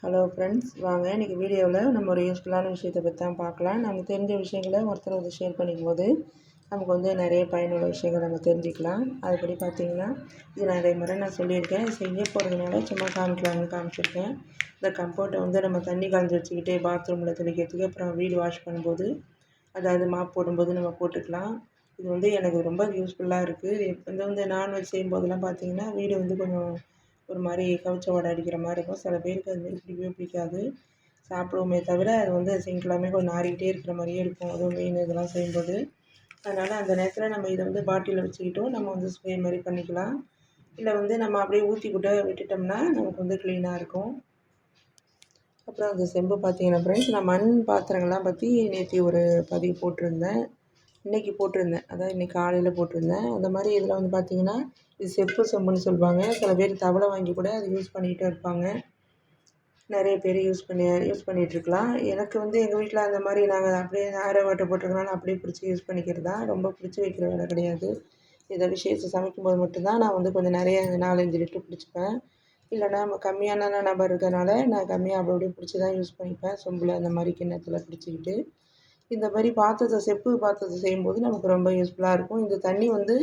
Hello friends வாங்க இன்றைக்கி வீடியோவில் நம்ம ஒரு யூஸ்ஃபுல்லான விஷயத்தை பற்றி தான் பார்க்கலாம். நமக்கு தெரிஞ்ச விஷயங்களை ஒருத்தர் வந்து ஷேர் பண்ணிக்கும்போது நமக்கு வந்து நிறைய பயனுள்ள விஷயங்கள் நம்ம தெரிஞ்சுக்கலாம். அதுபடி பார்த்தீங்கன்னா இது நிறைய முறை நான் சொல்லியிருக்கேன். செய்ய போகிறதுனால சும்மா காமிக்கலாம்னு காமிச்சிருக்கேன். இந்த கம்போர்ட்டை வந்து நம்ம தண்ணி காய்ஞ்சி வச்சுக்கிட்டு பாத்ரூமில் தெளிக்கிறதுக்கு அப்புறம் வீடு வாஷ் பண்ணும்போது அதாவது மாப் போடும்போது நம்ம போட்டுக்கலாம். இது வந்து எனக்கு ரொம்ப யூஸ்ஃபுல்லாக இருக்குது இது வந்து நான்வெஜ் செய்யும்போதெல்லாம் பார்த்திங்கன்னா வீடு வந்து கொஞ்சம் ஒரு மாதிரி கவிச்ச வாடை அடிக்கிற மாதிரி இருக்கும். சில பேருக்கு அது மாதிரி பிடிக்கவே பிடிக்காது. சாப்பிடுவோமே தவிர அது வந்து சிங்கிளாமே கொஞ்சம் நாறிக்கிட்டே இருக்கிற மாதிரியே இருக்கும். அதுவும் மீன் இதெல்லாம் செய்யும்போது. அதனால் அந்த நேரத்தில் நம்ம இதை வந்து பாட்டிலில் வச்சுக்கிட்டோம் நம்ம வந்து ஸ்ப்ரே மாதிரி பண்ணிக்கலாம். இல்லை வந்து நம்ம அப்படியே ஊற்றி கூட விட்டுட்டோம்னா நமக்கு வந்து க்ளீனாக இருக்கும். அப்புறம் அந்த செம்பு பார்த்தீங்கன்னா ஃப்ரெண்ட்ஸ் நான் மண் பாத்திரங்கள்லாம் பற்றி நேற்று ஒரு பதிவு போட்டிருந்தேன். இன்றைக்கி போட்டிருந்தேன். அதான் இன்றைக்கி காலையில் போட்டிருந்தேன். அந்த மாதிரி இதில் வந்து பார்த்திங்கன்னா இது செப்பு செம்புன்னு சொல்லுவாங்க. சில பேர் தவளை வாங்கி கூட அதை யூஸ் பண்ணிகிட்டே இருப்பாங்க. நிறைய பேர் யூஸ் பண்ணி யூஸ் பண்ணிகிட்ருக்கலாம் எனக்கு வந்து எங்கள் வீட்டில் அந்த மாதிரி நாங்கள் அப்படியே ஆர வாட்டை போட்டிருக்கனால அப்படியே பிடிச்சி யூஸ் பண்ணிக்கிறது தான் ரொம்ப பிடிச்சி வைக்கிற வேலை கிடையாது. இதை விசேஷம் சமைக்கும்போது மட்டும்தான் நான் வந்து கொஞ்சம் நிறைய நாலஞ்சு லிட்டர் பிடிச்சிப்பேன். இல்லைனா கம்மியான நபர் இருக்கிறனால நான் கம்மியாக அப்படி அப்படியே பிடிச்சி தான் யூஸ் பண்ணிப்பேன். சொம்பில் அந்த மாதிரி கிண்ணத்தில் பிடிச்சிக்கிட்டு. இந்த மாதிரி பாத்திரத்தை செப்பு பாத்திரத்தை செய்யும்போது நமக்கு ரொம்ப யூஸ்ஃபுல்லாக இருக்கும். இந்த தண்ணி வந்து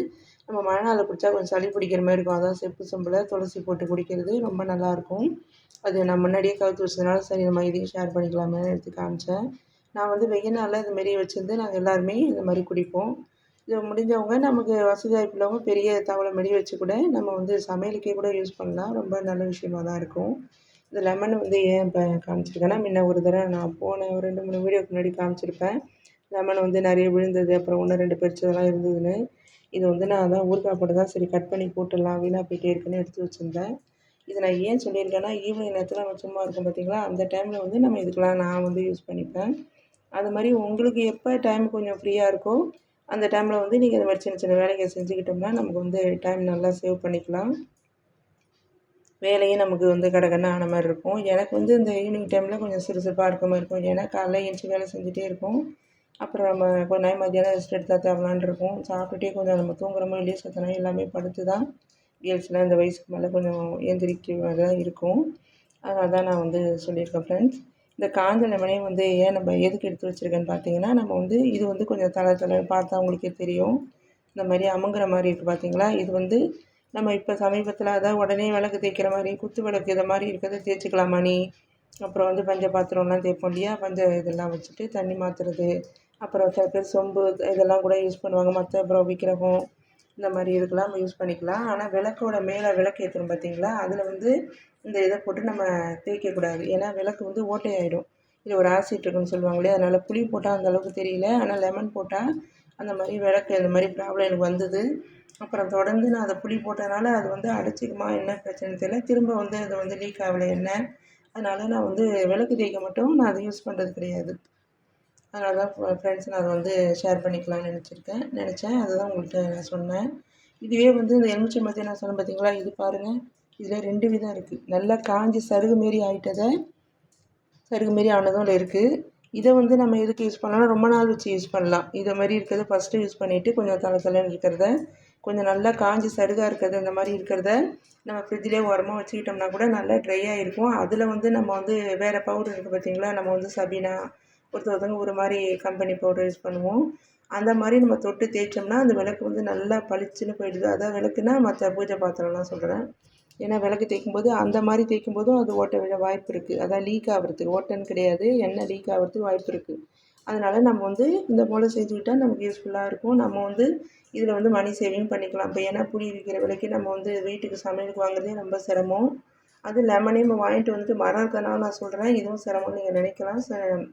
நம்ம மழை நாளில் குடித்தா கொஞ்சம் சளி பிடிக்கிற மாதிரி இருக்கும். அதான் செப்பு செம்பில் துளசி போட்டு குடிக்கிறது ரொம்ப நல்லாயிருக்கும் அது நான் முன்னாடியே கவுத்து வச்சதுனால சரி நம்ம இதையும் ஷேர் பண்ணிக்கலாமே எடுத்து காமிச்சேன். நான் வந்து வெயில் நாளில் இந்த மாரி வச்சுருந்து நாங்கள் எல்லாருமே இந்த மாதிரி குடிப்போம். இது முடிஞ்சவங்க நமக்கு வசதி வாய்ப்பு பெரிய தவளை மாரி வச்சு கூட நம்ம வந்து சமையலுக்கே கூட யூஸ் பண்ணலாம். ரொம்ப நல்ல விஷயமா தான் இருக்கும். இந்த லெமன் வந்து ஏன் இப்போ காமிச்சிருக்கேன்னா முன்ன ஒரு தடவை நான் போன ஒரு ரெண்டு மூணு வீடியோக்கு முன்னாடி காமிச்சிருப்பேன். லெமன் வந்து நிறைய விழுந்தது அப்புறம் ஒன்று ரெண்டு பெருச்சதெல்லாம் இருந்ததுன்னு. இது வந்து நான் அதான் ஊறுகாய் போட்டு தான் சரி கட் பண்ணி போட்டுடலாம் வீணாக போயிட்டே இருக்குன்னு எடுத்து வச்சுருந்தேன். இது நான் ஏன் சொல்லியிருக்கேன்னா ஈவினிங் நேரத்தில் நம்ம சும்மா இருக்கும் பார்த்திங்களா அந்த டைமில் வந்து நம்ம இதுக்கெலாம் நான் வந்து யூஸ் பண்ணிப்பேன். அது மாதிரி உங்களுக்கு எப்போ டைம் கொஞ்சம் ஃப்ரீயாக இருக்கோ அந்த டைமில் வந்து நீங்கள் இந்த மாதிரி சின்ன சின்ன வேலைகள் செஞ்சுக்கிட்டோம்னா நமக்கு வந்து டைம் நல்லா சேவ் பண்ணிக்கலாம். வேலையும் நமக்கு வந்து கடகடன்னு ஆன மாதிரி இருக்கும். எனக்கு வந்து இந்த ஈவினிங் டைமில் கொஞ்சம் சுறுசுறுப்பாக இருக்க மாதிரி இருக்கும். ஏன்னா காலைல எழுந்துச்சி வேலை செஞ்சுட்டே இருக்கும். அப்புறம் நம்ம கொஞ்ச நேரம் மதியானம் ரெஸ்ட் எடுத்தால் தேவலான் இருக்கும். சாப்பிட்டுட்டே கொஞ்சம் நம்ம தூங்குறோமோ இல்லையோ சத்தனா எல்லாமே படுத்து தான் கேர்ள்ஸ்லாம் இந்த வயசுக்கு மேலே கொஞ்சம் ஏந்திரிக்க தான் இருக்கும். அதனால தான் நான் வந்து சொல்லியிருக்கேன் ஃப்ரெண்ட்ஸ் இந்த காஞ்ச லெமனே வந்து ஏன் நம்ம எதுக்கு எடுத்து வச்சுருக்கேன்னு பார்த்தீங்கன்னா நம்ம வந்து இது வந்து கொஞ்சம் தலை தலை பார்த்தா உங்களுக்கே தெரியும். இந்த மாதிரி அமுங்குற மாதிரி இருக்குது பார்த்தீங்களா? இது வந்து நம்ம இப்போ சமீபத்தில் அதான் உடனே விளக்கு தேய்க்கிற மாதிரி குத்து விளக்கு இதை மாதிரி இருக்கிறத தேய்ச்சிக்கலாமா நீ? அப்புறம் வந்து பஞ்ச பாத்திரம்லாம் தேய்ப்போம் இல்லையா? பஞ்ச இதெல்லாம் வச்சுட்டு தண்ணி மாற்றுறது அப்புறம் சில பேர் சொம்பு இதெல்லாம் கூட யூஸ் பண்ணுவாங்க. மற்ற அப்புறம் விக்கிரகம் இந்த மாதிரி இதுக்கெல்லாம் நம்ம யூஸ் பண்ணிக்கலாம். ஆனால் விளக்கோட மேலே விளக்கு ஏற்றுறோம் பார்த்தீங்களா? அதில் வந்து இந்த இதை போட்டு நம்ம தேய்க்கக்கூடாது ஏன்னா விளக்கு வந்து ஓட்டையாயிடும். இது ஒரு ஆசிட் இருக்குன்னு சொல்லுவாங்க இல்லையா அதனால் புளி போட்டால் அந்தளவுக்கு தெரியல. ஆனால் லெமன் போட்டால் அந்த மாதிரி விளக்கு இந்த மாதிரி ப்ராப்ளம் எனக்கு வந்தது. அப்புறம் தொடர்ந்து நான் அதை புளி போட்டதுனால அது வந்து அடைச்சிக்குமா என்ன பிரச்சனை தெரியல. திரும்ப வந்து அது வந்து லீக் ஆகலை என்ன? அதனால் நான் வந்து விளக்கு தேய்க்க மட்டும் நான் அதை யூஸ் பண்ணுறது கிடையாது. அதனால தான் ஃப்ரெண்ட்ஸ் நான் அதை வந்து ஷேர் பண்ணிக்கலாம்னு நினச்சிருக்கேன். நினச்சேன். அதுதான் உங்கள்கிட்ட நான் சொன்னேன். இதுவே வந்து இந்த எலுமிச்சை மத்திய நான் சொன்னேன் பார்த்தீங்களா இது பாருங்கள் இதில் ரெண்டு விதம் இருக்குது நல்லா காஞ்சி சருகு மாரி ஆகிட்டதை சருகு மாரி ஆனதும் இருக்குது இதை வந்து நம்ம எதுக்கு யூஸ் பண்ணலாம் ரொம்ப நாள் வச்சு யூஸ் பண்ணலாம். இதை மாதிரி இருக்கிறத ஃபஸ்ட்டு யூஸ் பண்ணிவிட்டு கொஞ்சம் தலை தலைன்னு இருக்கிறத கொஞ்சம் நல்லா காஞ்சி சருகாக இருக்கிறது இந்த மாதிரி இருக்கிறத நம்ம ஃப்ரிட்ஜிலே உரமாக வச்சுக்கிட்டோம்னா கூட நல்லா ட்ரையாக இருக்கும். அதில் வந்து நம்ம வந்து வேறு பவுடர் இருக்குது பார்த்திங்களா நம்ம வந்து சபீனா ஒருத்த ஒருத்தவங்க ஒரு மாதிரி கம்பெனி பவுடர் யூஸ் பண்ணுவோம். அந்த மாதிரி நம்ம தொட்டு தேய்ச்சோம்னா அந்த விளக்கு வந்து நல்லா பளிச்சுன்னு போயிடுது. அதான் விளக்குனா மற்ற பூஜை பாத்திரம்லாம் சொல்கிறேன் ஏன்னா விளக்கு தேய்க்கும்போது அந்த மாதிரி தேய்க்கும் போதும் அது ஓட்ட விட வாய்ப்பு இருக்குது அதான் லீக் ஆகிறதுக்கு. ஓட்டன்னு கிடையாது. எண்ணெய் லீக் ஆகிறதுக்கு வாய்ப்பு இருக்குது அதனால் நம்ம வந்து இந்த போல் செஞ்சுக்கிட்டால் நமக்கு யூஸ்ஃபுல்லாக இருக்கும். நம்ம வந்து இதில் வந்து மணி சேவிங் பண்ணிக்கலாம். இப்போ ஏன்னா புளி விற்கிற விலைக்கு நம்ம வந்து வீட்டுக்கு சமையலுக்கு வாங்குறதே ரொம்ப சிரமம். அது லெமனே நம்ம வாங்கிட்டு வந்துட்டு மரம் இருக்கனால நான் சொல்கிறேன் இதுவும் சிரமம்னு நீங்கள் நினைக்கலாம்.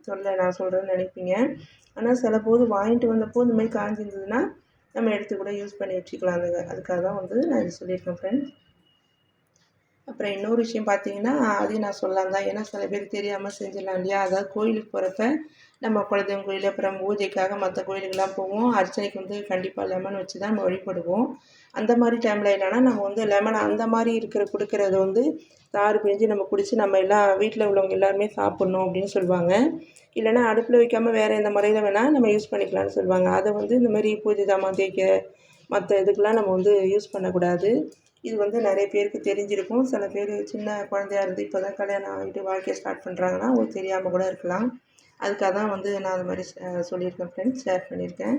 சொல்ல நான் சொல்கிறேன்னு நினைப்பீங்க. ஆனால் சில போது வாங்கிட்டு வந்தப்போ இந்த மாதிரி காஞ்சிருந்ததுன்னா நம்ம எடுத்து கூட யூஸ் பண்ணி வச்சுக்கலாம் அதுக்காக தான் வந்து நான் இது சொல்லியிருக்கேன் ஃப்ரெண்ட்ஸ் அப்புறம் இன்னொரு விஷயம் பார்த்தீங்கன்னா அதையும் நான் சொல்லலாம் தான் ஏன்னா சில பேர் தெரியாமல் செஞ்சிடலாம் இல்லையா? அதாவது கோயிலுக்கு போகிறப்ப நம்ம குலதெய்வம் கோயில் அப்புறம் பூஜைக்காக மற்ற கோயிலுக்கெல்லாம் போவோம். அர்ச்சனைக்கு வந்து கண்டிப்பாக லெமன் வச்சு தான் நம்ம வழிபடுவோம். அந்த மாதிரி டைமில் என்னென்னா நம்ம வந்து லெமன் அந்த மாதிரி இருக்கிற கொடுக்குறத வந்து தாறு பிழிஞ்சு நம்ம குடித்து நம்ம எல்லாம் வீட்டில் உள்ளவங்க எல்லாருமே சாப்பிட்ணும் அப்படின்னு சொல்லுவாங்க. இல்லைனா அடுப்பில் வைக்காமல் வேறு எந்த முறையில் வேணால் நம்ம யூஸ் பண்ணிக்கலாம்னு சொல்லுவாங்க. அதை வந்து இந்த மாதிரி பூஜை ஜாமான் தேய்க்க மற்ற இதுக்கெலாம் நம்ம வந்து யூஸ் பண்ணக்கூடாது. இது வந்து நிறைய பேருக்கு தெரிஞ்சிருக்கும். சில பேர் சின்ன குழந்தையா இருந்து இப்போ தான் கல்யாணம் ஆகிட்டு வாழ்க்கையை ஸ்டார்ட் பண்ணுறாங்கன்னா அவங்களுக்கு தெரியாமல் கூட இருக்கலாம். அதுக்காக தான் வந்து நான் அது மாதிரி சொல்லியிருக்கேன் ஃப்ரெண்ட்ஸ் ஷேர் பண்ணியிருக்கேன்.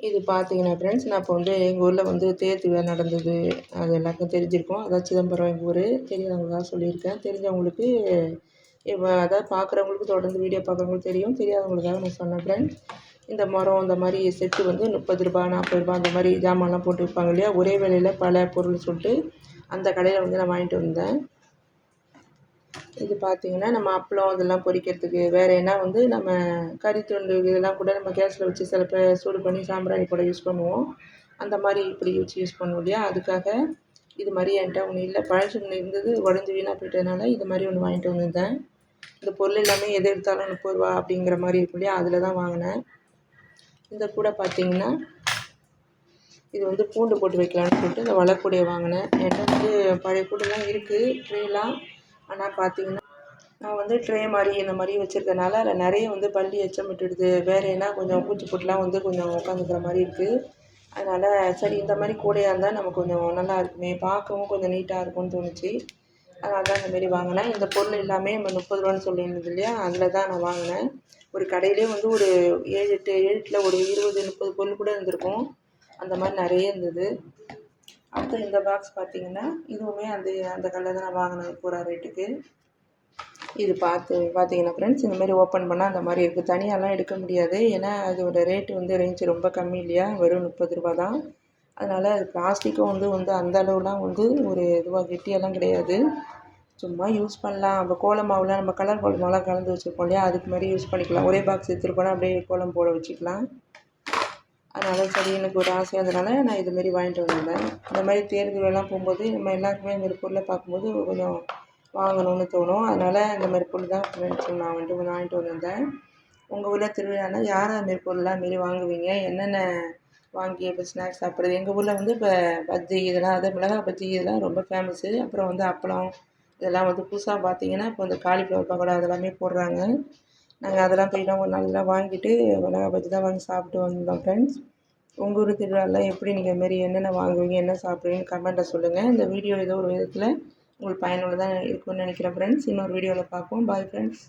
இது பார்த்தீங்கன்னா ஃப்ரெண்ட்ஸ் நான் இப்போ வந்து எங்கள் ஊரில் வந்து தேர் திருவிழா நடந்தது. அது எல்லாருக்கும் தெரிஞ்சிருக்கும். அதான் சிதம்பரம் எங்கள் ஊர். தெரியாதவங்களுக்காக சொல்லியிருக்கேன். தெரிஞ்சவங்களுக்கு இப்போ அதாவது பார்க்குறவங்களுக்கு தொடர்ந்து வீடியோ பார்க்குறவங்களுக்கு தெரியும். தெரியாதவங்களுக்காக நான் சொன்னேன் ஃப்ரெண்ட்ஸ் இந்த மரம் இந்த மாதிரி செட்டு வந்து முப்பது ரூபா நாற்பது ரூபா அந்த மாதிரி ஜாமான்லாம் போட்டு விற்பாங்க இல்லையா? ஒரே விலையில் பல பொருள் சொல்லிட்டு அந்த கடையில் வந்து நான் வாங்கிட்டு வந்தேன். இது பார்த்தீங்கன்னா நம்ம அப்பளம் இதெல்லாம் பொரிக்கிறதுக்கு வேறு என்ன வந்து நம்ம கறி துண்டு இதெல்லாம் கூட நம்ம கேஸில் வச்சு சில பேர் சூடு பண்ணி சாம்பிராணி கூட யூஸ் பண்ணுவோம். அந்த மாதிரி இப்படி வச்சு யூஸ் பண்ணுவோம் இல்லையா? அதுக்காக இது மாதிரி என்கிட்ட ஒன்று இல்லை. பழசு ஒன்று இருந்தது உடஞ்சி வீணாக போயிட்டதுனால இது மாதிரி ஒன்று வாங்கிட்டு வந்திருந்தேன். இந்த பொருள் எல்லாமே எது எடுத்தாலும் முப்பது ரூபா அப்படிங்கிற மாதிரி இருக்கும் இல்லையா? அதில் தான் வாங்கினேன். இந்த கூடை பார்த்தீங்கன்னா இது வந்து பூண்டு போட்டு வைக்கலான்னு சொல்லிட்டு இந்த வளர்க்கூடியை வாங்கினேன். என்கிட்ட வந்து பழைய கூடைலாம் இருக்குது ட்ரேலாம் ஆனால் பார்த்தீங்கன்னா நான் வந்து ட்ரே மாதிரி இந்த மாதிரி வச்சுருக்கனால அதில் நிறைய வந்து பள்ளி எச்சம் விட்டுடுது. வேறு என்ன கொஞ்சம் பூச்சி போட்டுலாம் வந்து கொஞ்சம் உட்காந்துக்கிற மாதிரி இருக்குது அதனால் சரி இந்த மாதிரி கூடையாக இருந்தால் நமக்கு கொஞ்சம் நல்லா இருக்குமே. பார்க்கவும் கொஞ்சம் நீட்டாக இருக்கும்னு தோணுச்சு. அதனால தான் இந்த மாரி வாங்கினேன். இந்த பொருள் எல்லாமே நம்ம முப்பது ரூபான்னு சொல்லியிருந்தது இல்லையா? அதில் தான் நான் வாங்கினேன். ஒரு கடையிலே வந்து ஒரு ஏழு எட்டு ஏழில் ஒரு இருபது முப்பது பொருள் கூட இருந்திருக்கும். அந்த மாதிரி நிறைய இருந்தது. அடுத்து இந்த பாக்ஸ் பார்த்தீங்கன்னா இதுவுமே அந்த அந்த கலர் தான் நான் வாங்கினது பூரா ரேட்டுக்கு இது பார்த்து பார்த்தீங்கன்னா ஃப்ரெண்ட்ஸ் இந்த மாதிரி ஓப்பன் பண்ணால் அந்த மாதிரி இருக்குது தனியாலாம் எடுக்க முடியாது. ஏன்னா அதோட ரேட்டு வந்து ரேஞ்ச் ரொம்ப கம்மி இல்லையா? வெறும் முப்பது ரூபா தான். அதனால் அது பிளாஸ்டிக்கும் வந்து வந்து அந்த அளவுலாம் வந்து ஒரு இதுவாக கெட்டியெல்லாம் கிடையாது. சும்மா யூஸ் பண்ணலாம். அப்போ கோலம் மாவுலாம் நம்ம கலர் கோலம் மாவுலாம் கலந்து வச்சுருப்போம் இல்லையா? அதுக்கு மாதிரி யூஸ் பண்ணிக்கலாம். ஒரே பாக்ஸ் எடுத்துகிட்டு போனால் அப்படியே கோலம் போட வச்சுக்கலாம். அதனால் சரி எனக்கு ஒரு ஆசை. அதனால நான் இதுமாரி வாங்கிட்டு வந்திருந்தேன். இந்த மாதிரி தேர்தலெல்லாம் போகும்போது நம்ம எல்லாருக்குமே இந்த மாதிரி பொருளை பார்க்கும்போது கொஞ்சம் வாங்கணும்னு தோணும். அதனால் இந்த மாதிரி பொருள் தான் ஃப்ரெண்ட்ஸ் நான் வந்துட்டு ஒன்று வாங்கிட்டு வந்திருந்தேன். உங்கள் ஊரில் திருவிழானா யார் அந்த மாரி பொருள்லாம் மாரி வாங்குவீங்க? என்னென்ன வாங்கி இப்போ ஸ்நாக்ஸ் சாப்பிட்றது? எங்கள் ஊரில் வந்து இப்போ பஜ்ஜி இதெல்லாம் அது மிளகா பஜ்ஜி இதெல்லாம் ரொம்ப ஃபேமஸ்ஸு அப்புறம் வந்து அப்பளம் இதெல்லாம் வந்து புதுசாக பார்த்தீங்கன்னா இப்போ இந்த காலிஃப்ளவர் பக்கோடா அதெல்லாமே போடுறாங்க. நாங்கள் அதெல்லாம் போய்ட்டு நல்லா வாங்கிட்டு மிளகா பஜ்ஜி தான் வாங்கி சாப்பிட்டு வந்தோம் ஃப்ரெண்ட்ஸ் உங்கள் ஊர் திருவிழாலாம் எப்படி நீங்கள் மாரி என்னென்ன வாங்குவீங்க என்ன சாப்பிடுவீங்கன்னு கமெண்ட்டில் சொல்லுங்கள் இந்த வீடியோ ஏதோ ஒரு விதத்தில் உங்களுக்கு பயனுள்ளதாக இருக்கும்னு நினைக்கிறேன் ஃப்ரெண்ட்ஸ் இன்னொரு வீடியோவில் பார்ப்போம் பாய் ஃப்ரெண்ட்ஸ்